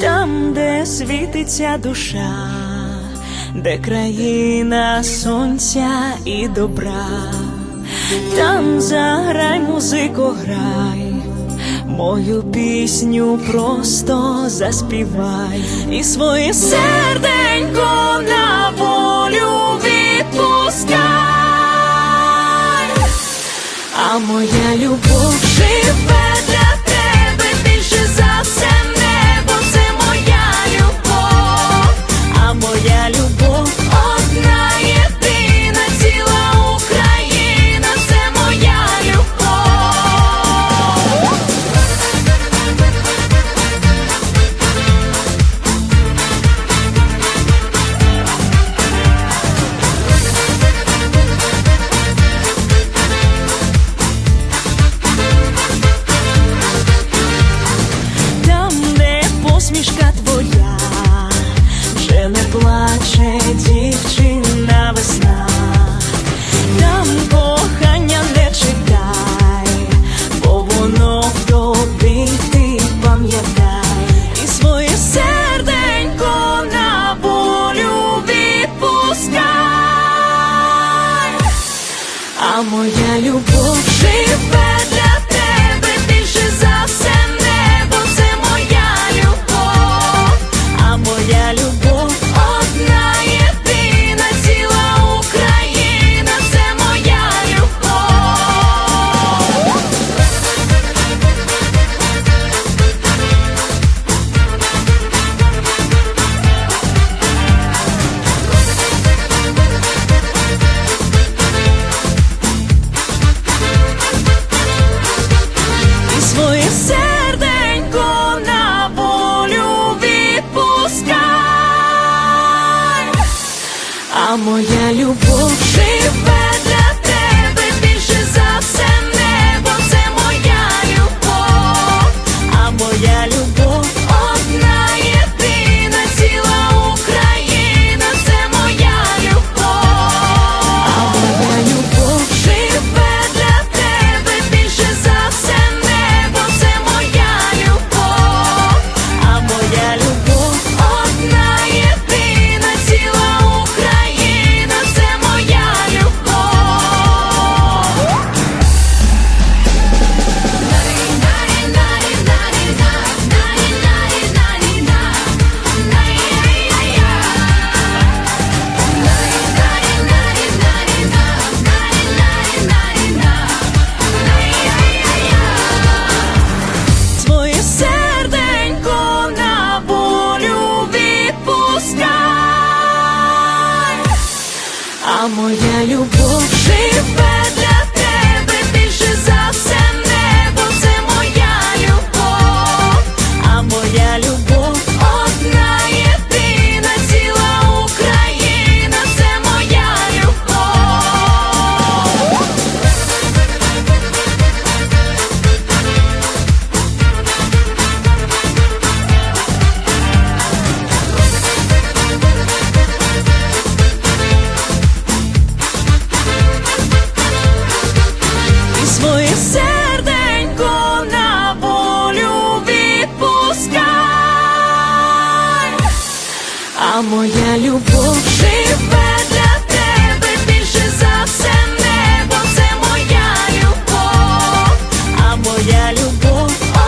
там, де світиться душа, де країна сонця і добра, там заграй музику, грай, мою пісню просто заспівай і своє серденько. а моя любов живе. моя любов. моя любов живе. а моя любов живе для тебе більше за все небо, це моя любов, а моя любов.